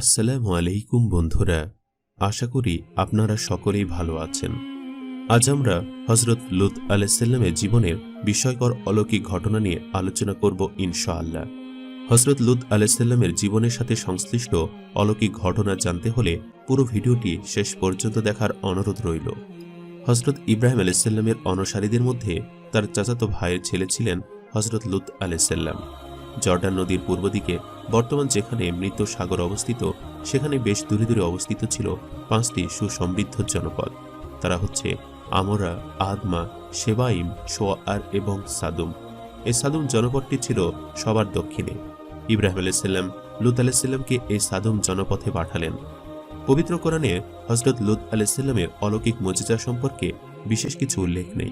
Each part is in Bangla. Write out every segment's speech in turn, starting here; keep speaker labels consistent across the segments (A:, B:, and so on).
A: আসসালামু আলাইকুম বন্ধুরা, আশা করি আপনারা সকলেই ভালো আছেন। আজ আমরা হজরত লুত আলাইসাল্লামের জীবনের বিস্ময়কর অলৌকিক ঘটনা নিয়ে আলোচনা করব ইনশাআল্লাহ। হজরত লুত আলাইসাল্লামের জীবনের সাথে সংশ্লিষ্ট অলৌকিক ঘটনা জানতে হলে পুরো ভিডিওটি শেষ পর্যন্ত দেখার অনুরোধ রইল। হজরত ইব্রাহিম আলাইসাল্লামের অনুসারীদের মধ্যে তার চাচাতো ভাইয়ের ছেলে ছিলেন হজরত লুত আলাইসাল্লাম জর্ডান নদীর পূর্ব দিকে, বর্তমান যেখানে মৃত সাগর অবস্থিত, সেখানে বেশ দূরে দূরে অবস্থিত ছিল পাঁচটি সুসমৃদ্ধ জনপদ। তারা হচ্ছে আমরা, আদমা, সেবাইম, সোয়ার এবং সাদুম। এই সাদুম জনপদটি ছিল সবার দক্ষিণে। ইব্রাহিম আলাইসাল্লাম লুত আলাইসাল্লামকে এই সাদুম জনপথে পাঠালেন। পবিত্র কোরআনে হজরত লুত আলাইসাল্লামের অলৌকিক মজিজা সম্পর্কে বিশেষ কিছু উল্লেখ নেই।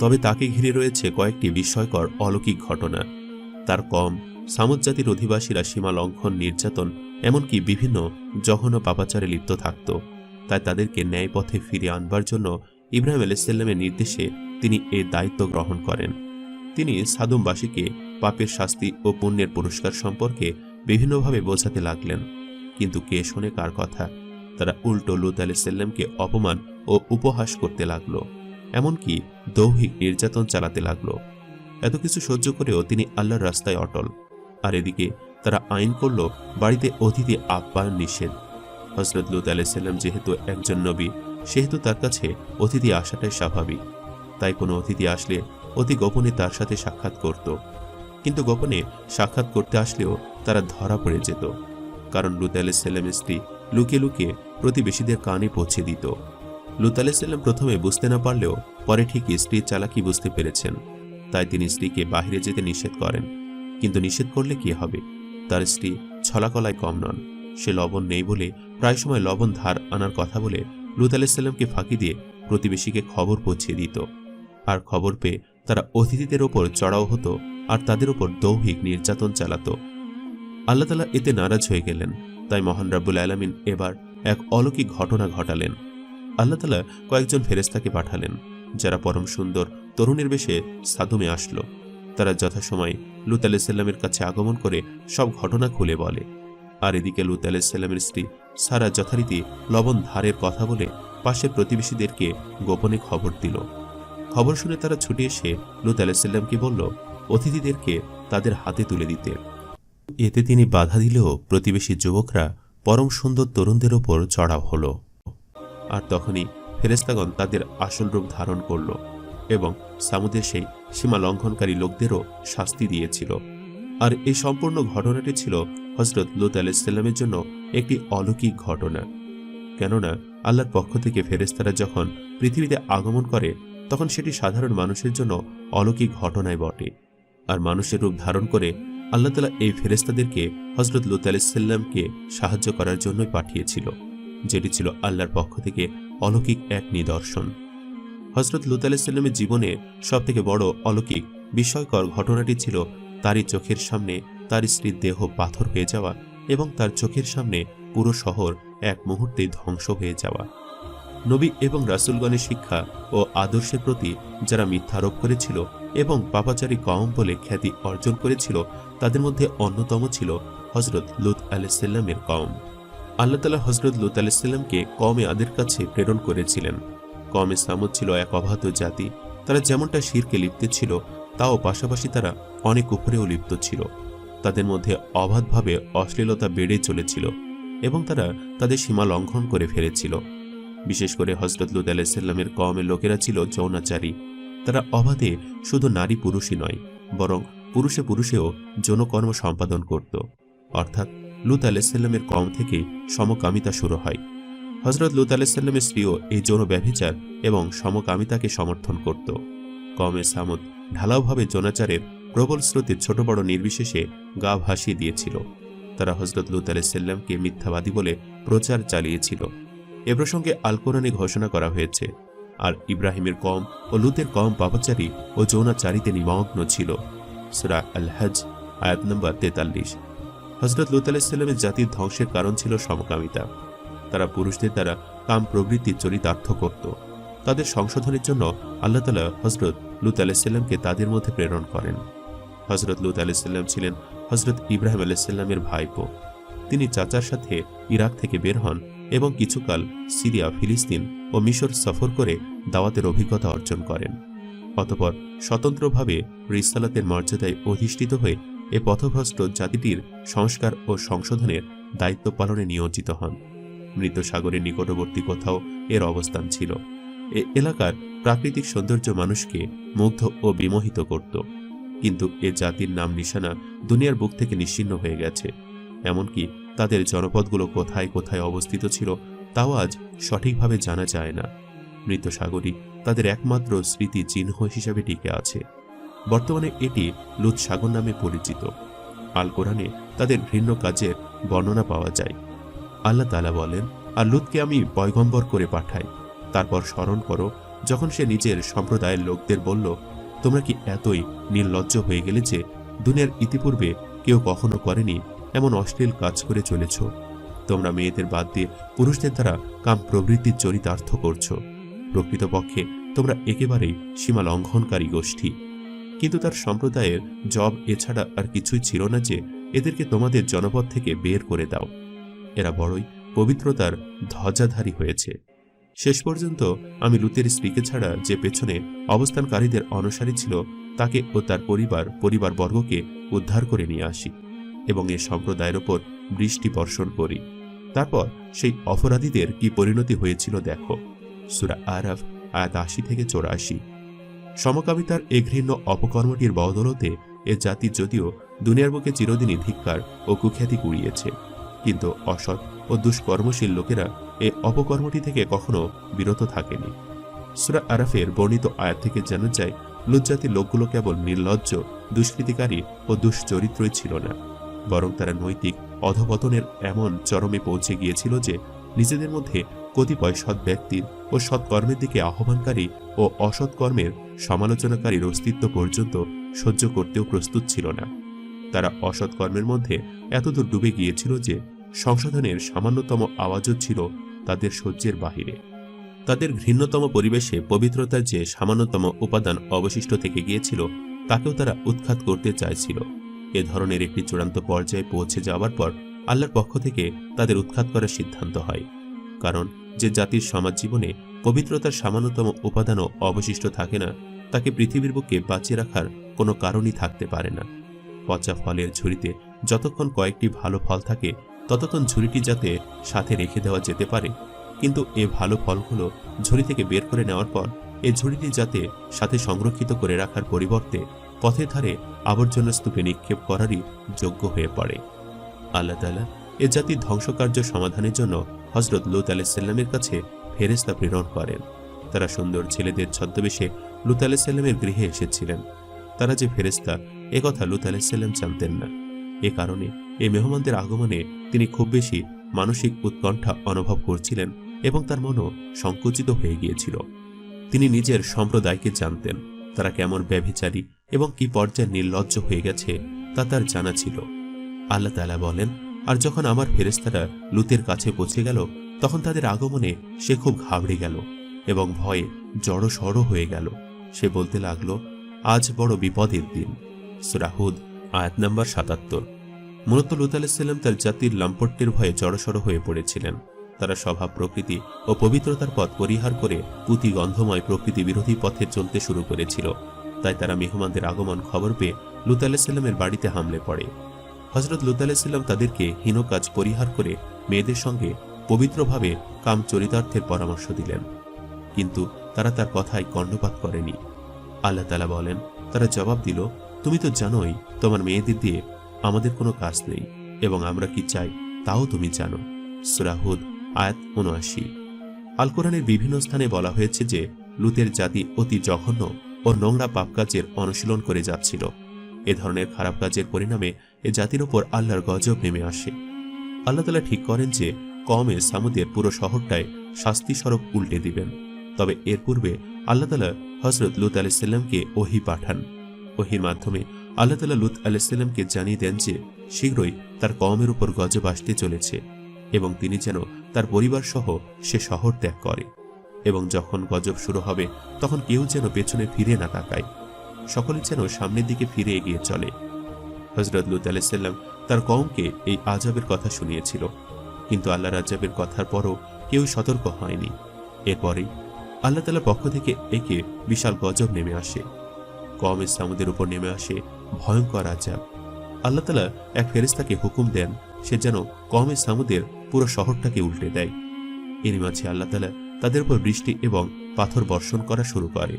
A: তবে তাকে ঘিরে রয়েছে কয়েকটি বিস্ময়কর অলৌকিক ঘটনা। তার কম সামুদ জাতির অধিবাসীরা সীমা লঙ্ঘন, নির্যাতন, এমনকি বিভিন্ন জঘন্য পাপাচারে লিপ্ত থাকত। তাই তাদেরকে ন্যায় পথে ফিরিয়ে আনবার জন্য ইব্রাহিম আলাইসাল্লামের নির্দেশে তিনি এ দায়িত্ব গ্রহণ করেন। তিনি সাদুমবাসীকে পাপের শাস্তি ও পুণ্যের পুরস্কার সম্পর্কে বিভিন্নভাবে বোঝাতে লাগলেন। কিন্তু কে শোনে কার কথা? তারা উল্টো লুত আলাইসাল্লামকে অপমান ও উপহাস করতে লাগল। এমনকি দৌহিক নির্যাতন চালাতে লাগল। এত কিছু সহ্য করেও তিনি আল্লাহর রাস্তায় অটল। আর এদিকে তারা আইন করল, বাড়িতে অতিথি আপ্যায়ন নিষেধ। হজরত লুত আলাইসাল্লাম যেহেতু একজন নবী, সেহেতু তার কাছে অতিথি আসাটাই স্বাভাবিক। তাই কোনো অতিথি আসলে অতি গোপনে তার সাথে সাক্ষাৎ করত। কিন্তু গোপনে সাক্ষাৎ করতে আসলেও তারা ধরা পড়ে যেত। কারণ লুত আলাইসাল্লামের স্ত্রী লুকে লুকিয়ে প্রতিবেশীদের কানে পৌঁছে দিত। লুত আলাইসাল্লাম প্রথমে বুঝতে না পারলেও পরে ঠিকই স্ত্রীর চালাকি বুঝতে পেরেছেন। তাই তিনি স্ত্রীকে বাহিরে যেতে নিষেধ করেন। কিন্তু নিষেধ করলে কি হবে? তার স্ত্রী ছলাকলায় কম নন। সে লবণ নেই বলে প্রায় সময় লবণ ধার আনার কথা বলে লুত আলাইসাল্লামকে ফাঁকি দিয়ে প্রতিবেশীকে খবর পৌঁছে দিত। আর খবর পেয়ে তারা অতিথিদের ওপর চড়াও হতো আর তাদের ওপর দৌহিক নির্যাতন চালাত। আল্লাহ তালা এতে নারাজ হয়ে গেলেন। তাই মহান রাব্বুল আলমিন এবার এক অলৌকিক ঘটনা ঘটালেন। আল্লাহ তালা কয়েকজন ফেরেস্তাকে পাঠালেন। যারা পরম সুন্দর তরুণের বেশে সাদুমে আসলো। তারা যথাসময়ে লুত আলাইসাল্লামের কাছে আগমন করে সব ঘটনা খুলে বলে। আর এদিকে লুত আলাইসাল্লামের স্ত্রী সারা যথারীতি লবণ ধারের কথা বলে পাশের প্রতিবেশীদেরকে গোপনে খবর দিল। খবর শুনে তারা ছুটে এসে লুত আলাইসাল্লামকে বলল, অতিথিদেরকে তাদের হাতে তুলে দিতে। এতে তিনি বাধা দিলেও প্রতিবেশী যুবকরা পরম সুন্দর তরুণদের ওপর চড়াও হলো। আর তখনই ফেরেস্তাগণ তাদের আসল রূপ ধারণ করল এবং সামুদের সেই সীমা লঙ্ঘনকারী লোকদেরও শাস্তি দিয়েছিল। আর এই সম্পূর্ণ ঘটনাটি ছিল হজরত লুত আলাইসাল্লামের জন্য একটি অলৌকিক ঘটনা। কেননা আল্লাহর পক্ষ থেকে ফেরেস্তারা যখন পৃথিবীতে আগমন করে, তখন সেটি সাধারণ মানুষের জন্য অলৌকিক ঘটনায় বটে। আর মানুষের রূপ ধারণ করে আল্লাহ তালা এই ফেরেস্তাদেরকে হজরত লুত আলাইসাল্লামকে সাহায্য করার জন্যই পাঠিয়েছিল, যেটি ছিল আল্লাহর পক্ষ থেকে অলৌকিক এক নিদর্শন। হজরত লুত আলাইসাল্লামের জীবনে সবথেকে বড় অলৌকিক, বিস্ময়কর ঘটনাটি ছিল তারই চোখের সামনে তার স্ত্রীর দেহ পাথর হয়ে যাওয়া এবং তার চোখের সামনে পুরো শহর এক মুহূর্তে ধ্বংস হয়ে যাওয়া। নবী এবং রাসুলগণের শিক্ষা ও আদর্শের প্রতি যারা মিথ্যারোপ করেছিল এবং পাপাচারী কম বলে খ্যাতি অর্জন করেছিল, তাদের মধ্যে অন্যতম ছিল হজরত লুত আলাইসাল্লামের কম আল্লাহ তালা হজরত লুত আলাইসাল্লামকে কমে আদের কাছে প্রেরণ করেছিলেন। কমে সামুদ ছিল এক অবাধ জাতি। তারা যেমনটা শিরকে লিপ্ত ছিল, তাও পাশাপাশি তারা অনেক উপরেও লিপ্ত ছিল। তাদের মধ্যে অবাধভাবে অশ্লীলতা বেড়ে চলেছিল এবং তারা তাদের সীমা লঙ্ঘন করে ফেলেছিল। বিশেষ করে হজরত লুত আলাইসাল্লামের কমের লোকেরা ছিল যৌনাচারী। তারা অবাধে শুধু নারী পুরুষই নয়, বরং পুরুষে পুরুষেও যৌনকর্ম সম্পাদন করত। অর্থাৎ লুত আলাইসাল্লামের কম থেকে সমকামিতা শুরু হয়। হজরত লুত আলাইসাল্লামের স্ত্রীও এই যৌন ব্যভিচার এবং সমকামিতাকে সমর্থন করত। কমের সামুদ ঢালাওভাবে যৌনাচারের প্রবল স্রোতে ছোট বড় নির্বিশেষে গা ভাসিয়ে দিয়েছিল। তারা হজরত লুত আলাইসাল্লামকে মিথ্যাবাদী বলে প্রচার চালিয়েছিল। এ প্রসঙ্গে আল কোরআনে ঘোষণা করা হয়েছে, আর ইব্রাহিমের কম ও লুতের কম পাপাচারী ও যৌনাচারীতে নিমগ্ন ছিল। সুরা আল হজ আয়াত নম্বর তেতাল্লিশ। হজরত লুত আলাইসাল্লামের জাতির ধ্বংসের কারণ ছিল সমকামিতা। তারা পুরুষদের দ্বারা কাম প্রবৃত্তির চরিতার্থ করত। তাদের সংশোধনের জন্য আল্লাহ তালা হজরত লুত আলাইসাল্লামকে তাদের মধ্যে প্রেরণ করেন। হজরত লুত আলাইসাল্লাম ছিলেন হজরত ইব্রাহিম আলাইসাল্লামের ভাইপো। তিনি চাচার সাথে ইরাক থেকে বের হন এবং কিছুকাল সিরিয়া, ফিলিস্তিন ও মিশর সফর করে দাওয়াতের অভিজ্ঞতা অর্জন করেন। অতপর স্বতন্ত্রভাবে রিসালাতের মর্যাদায় অধিষ্ঠিত হয়ে এ পথভ্রষ্ট জাতিটির সংস্কার ও সংশোধনের দায়িত্ব পালনে নিয়োজিত হন। মৃত সাগরের নিকটবর্তী কোথাও এর অবস্থান ছিল। এ এলাকার প্রাকৃতিক সৌন্দর্য মানুষকে মুগ্ধ ও বিমোহিত করত। কিন্তু এ জাতির নাম নিশানা দুনিয়ার বুক থেকে নিশ্চিহ্ন হয়ে গেছে। এমনকি তাদের জনপদগুলো কোথায় কোথায় অবস্থিত ছিল তাও আজ সঠিকভাবে জানা যায় না। মৃত সাগরী তাদের একমাত্র স্মৃতি চিহ্ন হিসাবে টিকে আছে। বর্তমানে এটি লুৎ সাগর নামে পরিচিত। আল কোরআনে তাদের ঘৃণ্য কাজের বর্ণনা পাওয়া যায়। আল্লাহ তালা বলেন, আর লুৎকে আমি পয়গম্বর করে পাঠাই। তারপর স্মরণ করো, যখন সে নিজের সম্প্রদায়ের লোকদের বলল, তোমরা কি এতই নির্লজ্জ হয়ে গেলে যে দুনিয়ার ইতিপূর্বে কেউ কখনো করেনি এমন অশ্লীল কাজ করে চলেছ? তোমরা মেয়েদের বাদ দিয়ে পুরুষদের দ্বারা কাম প্রবৃত্তির চরিতার্থ করছ। প্রকৃতপক্ষে তোমরা একেবারেই সীমা লঙ্ঘনকারী গোষ্ঠী কিন্তু তার সম্প্রদায়ের জব এছাড়া আর কিছুই ছিল না যে এদেরকে তোমাদের জনপদ থেকে বের করে দাও। এরা বড়ই পবিত্রতার ধ্বজাধারী হয়েছে। শেষ পর্যন্ত আমি লুতের স্ত্রীকে ছাড়া যে পেছনে অবস্থানকারীদের অনুসারী ছিল, তাকে ও তার পরিবার, পরিবারবর্গকে উদ্ধার করে নিয়ে আসি এবং এ সম্প্রদায়ের ওপর বৃষ্টি বর্ষণ করি। তারপর সেই অপরাধীদের কি পরিণতি হয়েছিল দেখো। সুরা আরাফ, আয়াত আশি থেকে চৌরাশি। সমকামিতার এ ঘৃণ্য অপকর্মটির বদলতে এ জাতি যদিও দুনিয়ার বুকে চিরদিনই ধিক্কার ও কুখ্যাতি কুড়িয়েছে। কিন্তু অসৎ ও দুষ্কর্মশীল লোকেরা এ অপকর্মটি থেকে কখনো বিরত থাকেনি। সুরা আরাফের বর্ণিত আয়াত থেকে জানা যায় লুজ্জাতির লোকগুলো কেবল নির্লজ্জ, দুষ্কৃতিকারী ও দুশ্চরিত্রই ছিল না। বরং তারা নৈতিক অধপতনের এমন চরমে পৌঁছে গিয়েছিল যে নিজেদের মধ্যে কতিপয় সৎ ব্যক্তির ও সৎকর্মের দিকে আহ্বানকারী ও অসৎ কর্মের সমালোচনাকারীর অস্তিত্ব পর্যন্ত সহ্য করতেও প্রস্তুত ছিল না। তারা অসৎ কর্মের মধ্যে এতদূর ডুবে গিয়েছিল যে সংশোধনের সামান্যতম আওয়াজও ছিল তাদের সহ্যের বাহিরে। তাদের ঘৃণ্যতম পরিবেশে পবিত্রতার যে সামান্যতম উপাদান অবশিষ্ট থেকে গিয়েছিল, তাকেও তারা উৎখাত করতে চাইছিল। এ ধরনের একটি চূড়ান্ত পর্যায়ে পৌঁছে যাওয়ার পর আল্লাহর পক্ষ থেকে তাদের উৎখাত করার সিদ্ধান্ত হয়। কারণ যে জাতির সমাজ জীবনে পবিত্রতার সামান্যতম উপাদানও অবশিষ্ট থাকে না, তাকে পৃথিবীর বুকে বাঁচিয়ে রাখার কোনো কারণই থাকতে পারে না। পচা ফলের ঝুড়িতে যতক্ষণ কয়েকটি ভালো ফল থাকে, ততক্ষণ ঝুড়িটি যাতে সাথে রেখে দেওয়া যেতে পারে। কিন্তু এ ভালো ফলগুলো ঝুড়ি থেকে বের করে নেওয়ার পর, এ ঝুড়িটি যাতে সাথে সংরক্ষিত করে রাখার পরিবর্তে পথের ধারে আবর্জনা স্তূপে নিক্ষেপ করারই যোগ্য হয়ে পড়ে। আল্লাহ তালা এ জাতির ধ্বংসকার্য সমাধানের জন্য হজরত লুত আলাইসাল্লামের কাছে ফেরেস্তা প্রেরণ করেন। তারা সুন্দর ছেলেদের ছদ্মবেশে লুত আলাইসাল্লামের গৃহে এসেছিলেন। তারা যে ফেরেস্তা একথা লুত আলাইসাল্লাম জানতেন না। এ কারণে এই মেহমানদের আগমনে তিনি খুব বেশি মানসিক উৎকণ্ঠা অনুভব করছিলেন এবং তার মনও সংকুচিত হয়ে গিয়েছিল। তিনি নিজের সম্প্রদায়কে জানতেন, তারা কেমন ব্যভিচারী এবং কি পর্যায়ে নির্লজ্জ হয়ে গেছে তা তার জানা ছিল। আল্লাহ তালা বলেন, আর যখন আমার ফেরেস্তারা লুতের কাছে পৌঁছে গেল তখন তাদের আগমনে সে খুব ঘাবড়ে গেল এবং ভয়ে জড়সড় হয়ে গেল। সে বলতে লাগল, আজ বড় বিপদের দিন। সুরাহুদ আয়াত নাম্বার সাতাত্তর। মূলত লুত আলাইসাল্লাম তার জাতির লাম্পট্যের ভয়ে জড়সড় হয়ে পড়েছিলেন। তারা স্বভাব, প্রকৃতি ও পবিত্রতার পথ পরিহার করে পুঁতি গন্ধময় প্রকৃতি বিরোধী পথে চলতে শুরু করেছিল। তাই তারা মেহমানদের আগমন খবর পেয়ে লুত আলাইসাল্লামের বাড়িতে হামলে পড়ে। হজরত লুত আলাইসাল্লাম তাদেরকে হীন কাজ পরিহার করে মেয়েদের সঙ্গে পবিত্রভাবে কাম চরিতার্থের পরামর্শ দিলেন। কিন্তু তারা তার কথায় কর্ণপাত করেনি। আল্লাহ তালা বলেন, তারা জবাব দিল, তুমি তো জানোই, তোমার মেয়েদের দিয়ে আমাদের কোনো কাজ নেই, এবং আমরা কি চাই তাও তুমি জানো। সুরাহুদ আয়াত উনআশি আল কোরআনের বিভিন্ন স্থানে বলা হয়েছে যে, লুতের জাতি অতি জঘন্য ও নোংরা পাপ কাজের অনুশীলন করে যাচ্ছিল। এ ধরনের খারাপ কাজের পরিণামে এ জাতির ওপর আল্লাহর গজব নেমে আসে। আল্লাহ তালা ঠিক করেন যে কমে সামুদের পুরো শহরটায় শাস্তি স্বরূপ উল্টে দিবেন। তবে এর পূর্বে আল্লাহ তালা হজরত লুত আলাইসাল্লামকে ওহি পাঠান। ওহির মাধ্যমে আল্লাহ তালা লুত আলাইসাল্লামকে জানিয়ে দেন যে, শীঘ্রই তার কমের উপর গজব আসতে চলেছে এবং তিনি যেন তার পরিবার সহ সে শহর ত্যাগ করে এবং যখন গজব শুরু হবে, তখন কেউ যেন পেছনে ফিরে না তাকায়। সকলে যেন সামনের দিকে ফিরে এগিয়ে চলে। হজরত লুত আলাইসাল্লাম তার কমকে এই আজাবের কথা শুনিয়েছিল। কিন্তু আল্লাহর আজাবের কথার পরও কেউ সতর্ক হয়নি। এরপরেই আল্লাহ তালার পক্ষ থেকে একে বিশাল গজব নেমে আসে। কম ইসলামদের উপর নেমে আসে ভয়ঙ্কর আজাব আল্লাহ তালা এক ফেরেস্তাকে হুকুম দেন, সে যেন কম ইসলামদের পুরো শহরটাকে উল্টে দেয়। এর মাঝে আল্লাহ তালা তাদের উপর বৃষ্টি এবং পাথর বর্ষণ করা শুরু করে।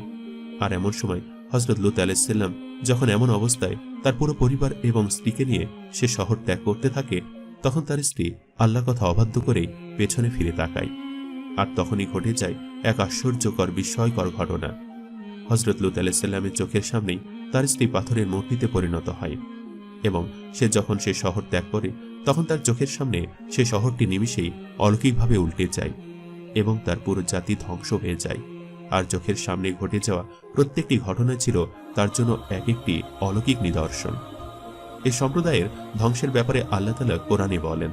A: আর এমন সময় হজরত লুত আলাইসাল্লাম যখন এমন অবস্থায় তার পুরো পরিবার এবং স্ত্রীকে নিয়ে সে শহর ত্যাগ করতে থাকে তখন তার স্ত্রী আল্লাহ কথা অবাধ্য করেই পেছনে ফিরে তাকায়। আর তখনই ঘটে যায় এক আশ্চর্যকর, বিস্ময়কর ঘটনা। হজরত লুত আলাইসাল্লামের চোখের সামনেই তার স্ত্রী পাথরের মূর্তিতে পরিণত হয় এবং সে যখন সে শহর ত্যাগ করে, তখন তার চোখের সামনে সে শহরটি নিমিষেই অলৌকিকভাবে উল্টে যায় এবং তার পুরো জাতি ধ্বংস হয়ে যায়। আর চোখের সামনে ঘটে যাওয়া প্রত্যেকটি ঘটনা ছিল তার জন্য এক একটি অলৌকিক নিদর্শন। এই সম্প্রদায়ের ধ্বংসের ব্যাপারে আল্লাহ তালা কোরআনে বলেন।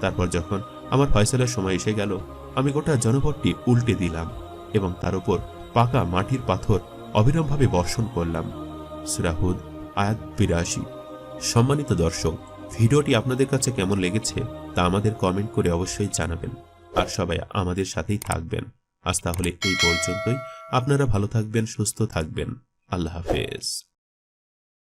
A: তারপর যখন আমার ফয়সালার সময় এসে গেল, আমি গোটা জনপদটি উল্টে দিলাম এবং তার উপর পাকা মাটির পাথর অবিরামভাবে বর্ষণ করলাম। সুরাহুদ আয়াত বিরাশি। সম্মানিত দর্শক, ভিডিওটি আপনাদের কাছে কেমন লেগেছে তা আমাদের কমেন্ট করে অবশ্যই জানাবেন। আর সবাই আমাদের সাথেই থাকবেন। আজ তাহলে এই পর্যন্তই। আপনারা ভালো থাকবেন, সুস্থ থাকবেন। আল্লাহ হাফেজ।